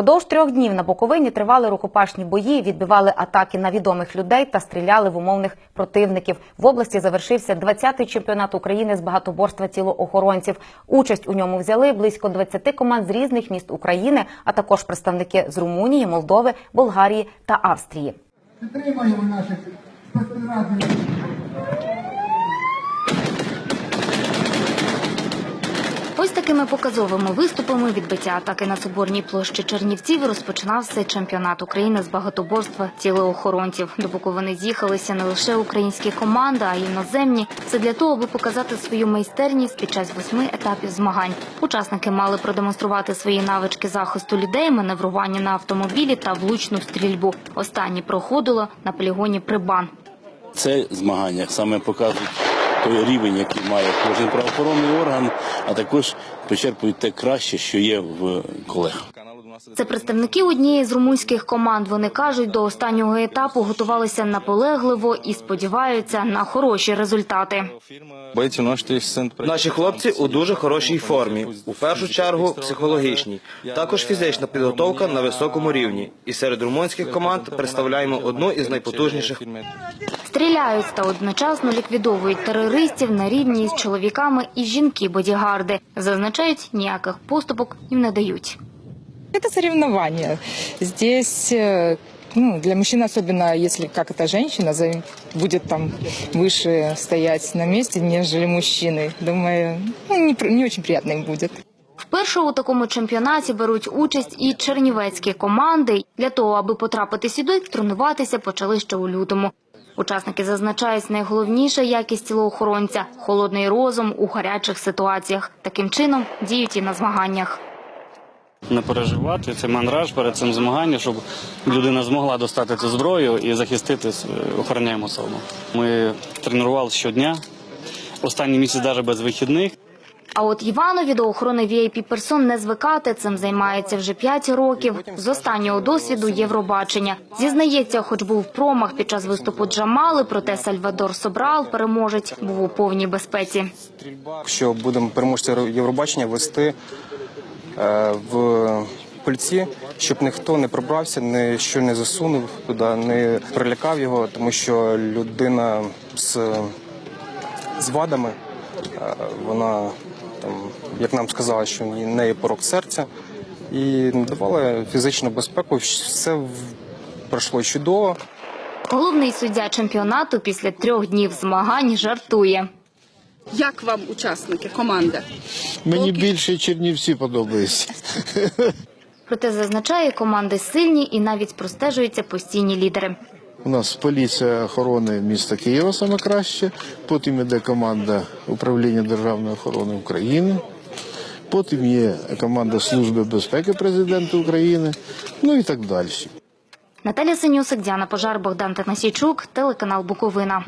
Продовж трьох днів на Буковині тривали рукопашні бої, відбивали атаки на відомих людей та стріляли в умовних противників. В області завершився 20-й чемпіонат України з багатоборства тілоохоронців. Участь у ньому взяли близько 20 команд з різних міст України, а також представники з Румунії, Молдови, Болгарії та Австрії. Підтримаємо наших спецпідрозділів. Ось такими показовими виступами відбиття атаки на соборній площі Чернівців розпочинався чемпіонат України з багатоборства тілеохоронців. До Буковини з'їхалися не лише українські команди, а й іноземні. Це для того, аби показати свою майстерність під час восьми етапів змагань. Учасники мали продемонструвати свої навички захисту людей, маневрування на автомобілі та влучну стрільбу. Останні проходило на полігоні Прибан. Це змагання саме показують той рівень, який має кожен правоохоронний орган, а також почерпують те краще, що є в колег. Це представники однієї з румунських команд. Вони кажуть, до останнього етапу готувалися наполегливо і сподіваються на хороші результати. Наші хлопці у дуже хорошій формі. У першу чергу психологічній, також фізична підготовка на високому рівні. І серед румунських команд представляємо одну із найпотужніших Стріляють та одночасно ліквідовують терористів на рівні з чоловіками і жінки-бодігарди. Зазначають, ніяких поступок їм не дають. Это соревнование. Здесь э, ну, для мужчин, особенно если как это женщина, за- будет там выше стоять на месте, нежели мужчины. Думаю, ну, не, пр- не очень приятно им будет. Вперше у такому чемпіонаті беруть участь і чернівецькі команди. Для того, аби потрапити сюди, тренуватися почали ще у лютому. Учасники зазначають найголовніша якість тілоохоронця – холодний розум у гарячих ситуаціях. Таким чином діють і на змаганнях. не переживати цей мандраж перед цим змаганням, щоб людина змогла достати цю зброю і захиститись, е, охороняємо особу. Ми тренувалися щодня, останній місяць навіть без вихідних. А от Іванові до охорони VIP персон не звикати. Цим займається вже 5 років. З останнього досвіду Євробачення. Зізнається, хоч був промах під час виступу Джамали, проте Сальвадор Собрал, переможець, був у повній безпеці. що будемо переможця Євробачення вести е, в пальці, щоб ніхто не пробрався, ніщо не засунув туди, не прилякав його, тому що людина з, з вадами, е, вона там, як нам сказала, що в неї порок серця, і надавала фізичну безпеку. Все пройшло чудово. Головний суддя чемпіонату після трьох днів змагань жартує. Як вам учасники, команда? Мені більше Чернівці подобаються. Проте зазначає, команди сильні і навіть простежуються постійні лідери. У нас поліція охорони міста Києва саме краще. Потім іде команда управління державної охорони України. Потім є команда Служби безпеки президента України. Ну і так далі. Наталя Синюсик, Діана Пожар, Богдан Танасійчук, телеканал Буковина.